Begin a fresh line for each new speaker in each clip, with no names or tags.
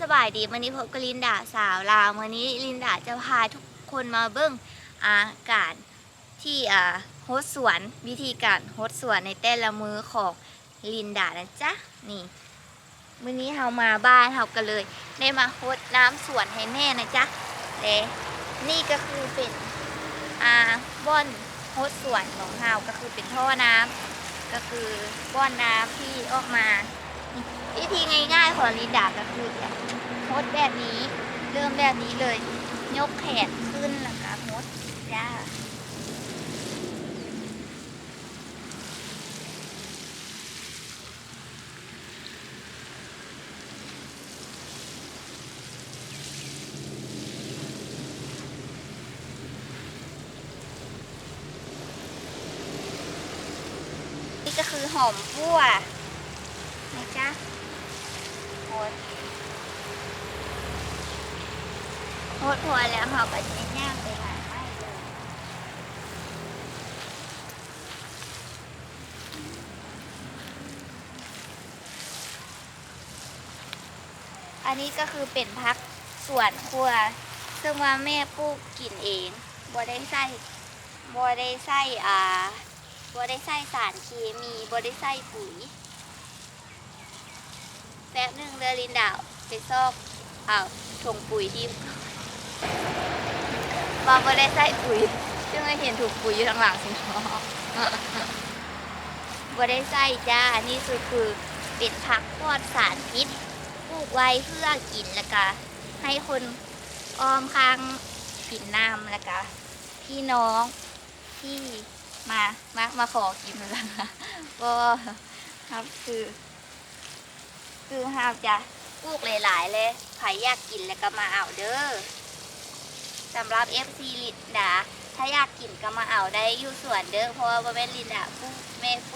สบายดีวันนี้พบกับลินดาสาวลาววันนี้ลินดาจะพาทุกคนมาเบิ้งอาการที่อ่าโฮสสวนวิธีการโฮสสวนในแต่ละมือของลินดานะจ๊ะนี่วันนี้เรามาบ้านเราก็เลย ได้มาโฮสน้ำสวนให้แม่นะจ๊ะและนี่ก็คือเป็นอ่าบ่อนโฮสสวนของเราก็คือเป็นท่อน้ำก็คือบ่อนน้ำที่ออกมา วิธีง่ายๆของลินดาก็คือจะโพสต์แบบนี้ เริ่มแบบนี้เลย ยกแขนขึ้นแล้วก็โพสต์จ้านี่ก็คือหอมพั่วนะจ๊ะโพสต์โพสต์พอแล้วหอมก็จะย่างไปหาไม่เลยอันนี้ก็คือเป็นพักสวนครัว ซึ่งว่าแม่ปลูกกินเองบ่ได้ใส่บ่ได้ใส่อ่าบ่ได้ใส่สารเคมีบ่ได้ใส่ปุ๋ยแป๊บหนึ่งเรือลินดาวไปซอกเอาถุงปุ๋ยที่ บางบ่ได้ใส่ปุ๋ยซึ่งไม่เห็นถุงปุ๋ยอยู่ทางหลังสิเนาะบ่ได้ใส่จ้าอันนี้คือคือเป็นผักปลอดสารพิษปลูกไว้เพื่อกินแล้วก็ให้คนออมค้างกินน้ำแล้วก็พี่น้องที่มามามาขอกินแล้วนะก็ครับคือ คือห้ามจะปลูกหลาย ๆ เลยใครอยากกินแล้วก็มาเอาเด้อ สำหรับ FC ลินดา ถ้าอยากกินก็มาเอาได้อยู่สวนเด้อเพราะว่าบ่แม่นลินดาผู้แม่ป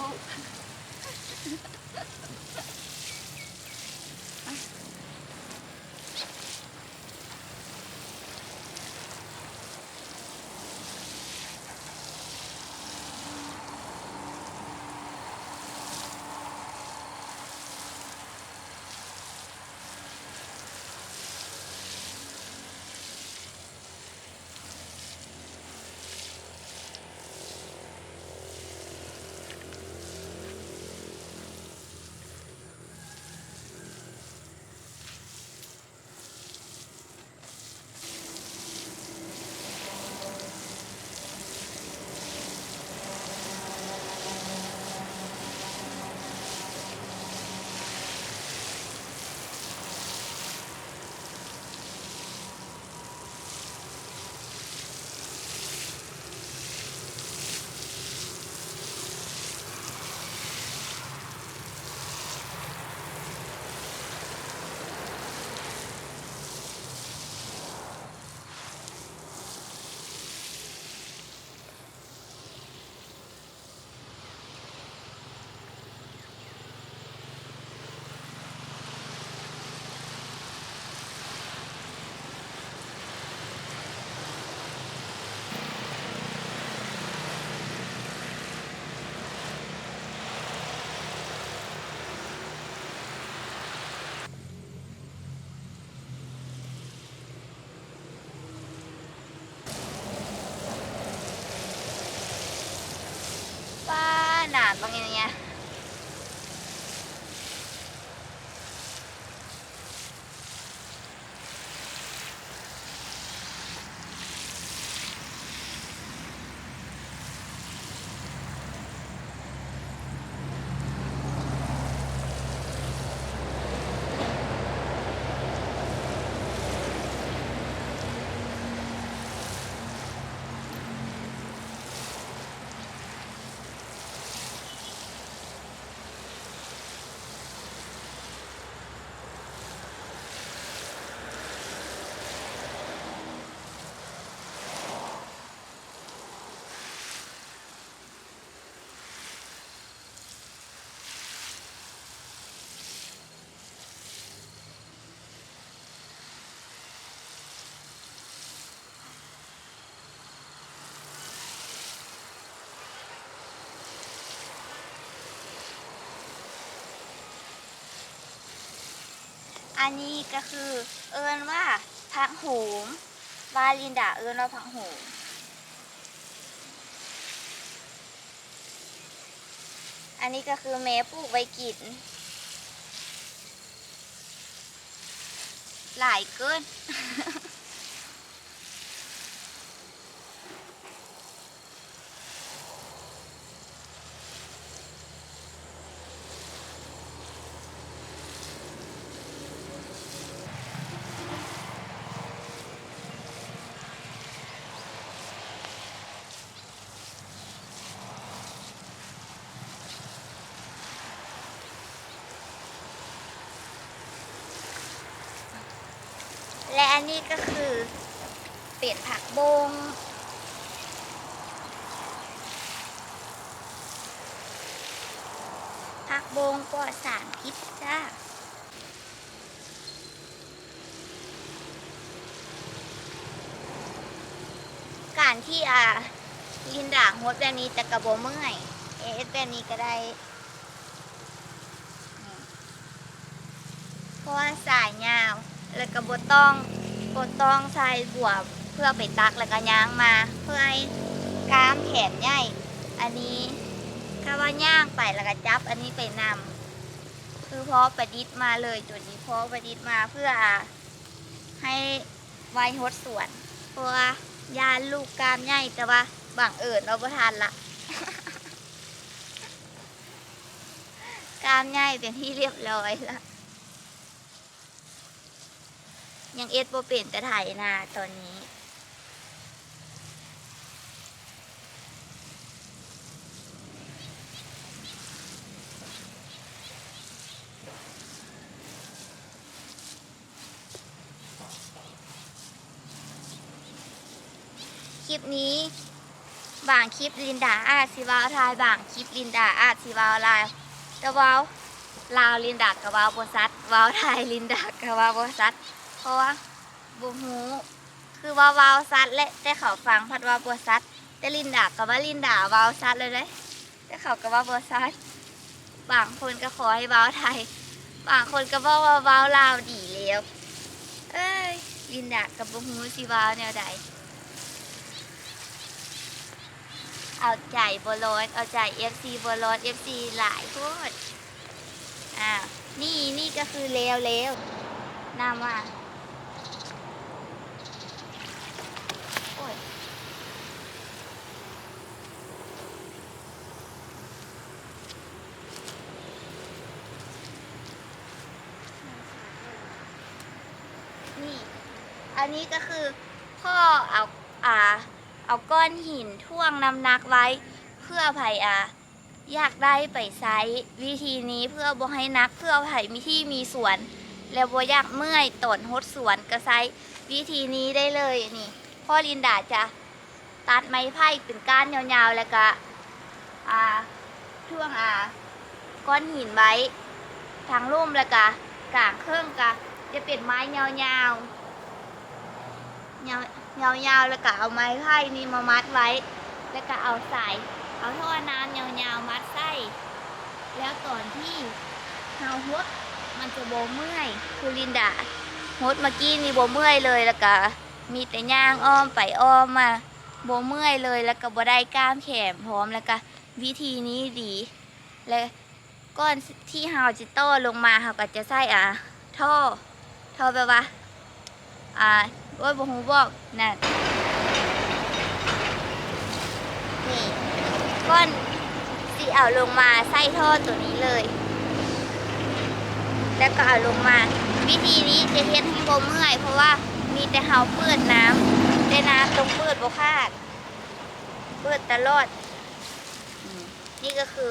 อันนี้ก็คือเอิญว่าผักโหมวาลินดาเอิญว่าผักโหมอันนี้ก็คือแม่ปลูกไว้กิน หลายเกิน และอันนี้ก็คือเป็ดผักบงผักบงปลอดสารพิษจ้าการที่อ่าลินด่างฮดแบบนี้จะกระโบเมื่อยเอสแบบนี้ก็ได้เพราะว่าสายยาว แล้วก็บต้องบต้องใส่บัวเพื่อไปตักแล้วก็ย่างมา เพื่อให้กล้ามแขนใหญ่ อันนี้ถ้าว่าย่างไปแล้วก็จับ อันนี้ไปนำคือเพาะประดิษฐ์มาเลยตัวนี้เพาะประดิษฐ์มาเพื่อให้ไวฮดส่วน เพราะว่ายานลูกกล้ามใหญ่แต่ว่าบางเอิญเราประทานละกล้ามใหญ่เป็นที่เรียบร้อยละ ยังเอสโบเป็นแต่ถ่ายนาตอนนี้ คลิปนี้บางคลิปลินดาอาจสิวาวทายบางคลิปลินดาอาจสิวาวลายต่วาวลาวลินดากับวาวบซัดวาวไทยลินดากับวาวบซัด เพราะว่าบูฮูคือว่าวาวซัดและแต่เขาฟังพัดว่าบัวซัดแต่ลินดากับว่าลินดาวาวซัดเลยเลยแต่เขาก็ว่าบัวซัดบางคนก็ขอให้วาวไทย บางคนก็บอกว่าวาวลาวดีแล้วเอ้ยลินดากับบูฮูสิวาวแนวใดเอาใจบอลอนเอาใจ FC บอลอน FC หลายโคตรอ่านี่นี่ก็คือเลวเลวนำว่า อันนี้ก็คือพ่อเอาอ่าเอาก้อนหินท่วงน้ำหนักไว้ เพื่อไผ่อ่าอยากได้ไปไซส์วิธีนี้เพื่อบ่ให้นักเพื่อไผ่มีที่มีสวน แล้วบ่อยากเมื่อยตนหดสวนก็ไซวิธีนี้ได้เลยนี่ พ่อลินดาจะตัดไม้ไผ่เป็นก้านยาวๆแล้วก็อ่าช่วงอ่าก้อนหินไว้ทางร่มแล้วก็กลางเครื่องก็จะเป็นไม้ยาวๆ ยาวยาวๆแล้วก็เอาไม้ไผ่นี่มามัดไว้ แล้วก็เอาสายเอาท่อน้ำยาวๆมัดไส้แล้วก่อนที่เฮาฮดมันจะโบเมื่อยคือลินดาฮดเมื่อกี้นี่โบเมื่อยเลยแล้วก็มีแต่ย่างอ้อมไปอ้อมมาโบเมื่อยเลยแล้วก็บ่ได้กล้ามแขนพร้อมแล้วก็วิธีนี้ดี และก้อนที่เฮาจิโต้ลงมาเฮาก็จะใส่อะท่อท่อแบบว่าอ่า โอ้ยบ่ฮู้บอกนั่นนี่ก้อนที่เอาลงมาใส่ท่อตัวนี้เลย แล้วก็เอาลงมา วิธีนี้จะเฮ็ดให้บ่เมื่อย เพราะว่ามีแต่เฮาเปิดน้ำแต่น้ำต้องเปิดบ่คาดเปิดตลอด นี่ก็คือ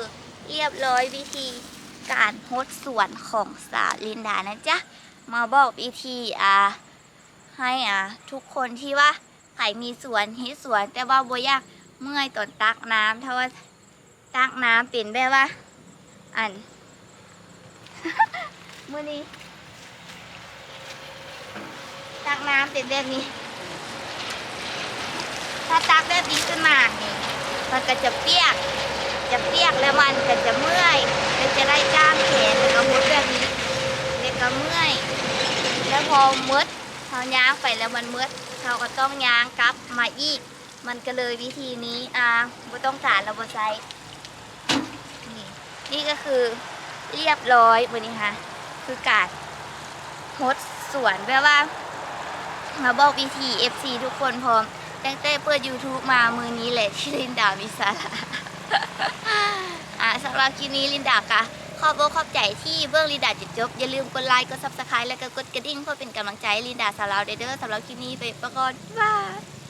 เรียบร้อยวิธีการฮดส่วนของสาวลินดานะจ๊ะ มาบอกวิธีอ่า ให้อ่าทุกคนที่ว่าใครมีสวนฮ็ดสวน แต่ว่าบ่อยากเมื่อยตอนตักน้ำถ้าว่าตักน้ำเป็นแบบว่า อันมื่อนี้ตักน้ำเป็นแบบนี้ ถ้าตักแบบนี้ขึ้นมานี่มันก็จะเปียก จะเปียกแล้วมันก็จะเมื่อยแล้วจะได้กล้ามแขนแล้วก็มุดแบบนี้แล้วก็เมื่อย แล้วพอมืด เขาย่างไปแล้วมันมืดเขาก็ต้องย่างกลับมาอีก มันก็เลยวิธีนี้อ่าบ่ต้องการระบบไซนี่นี่ก็คือเรียบร้อยวันนี้ค่ะคือการทดสวนแปลว่า มาบอกวิธี FC ทุกคนพร้อมตั้งแต่เปิด YouTube มามือนี้แหละที่ลินดามีสาระอ่าสำหรับคลิปนี้ลินดากะ ขอบอกขอบใจที่เบื้องลินดาจนจบ อย่าลืมกดไลค์ กดซับสไครต์และก็กดกระดิ่งเพื่อเป็นกำลังใจลินดาสาวเราเด้อสำหรับคลิปนี้ไปประกอนบ๊าย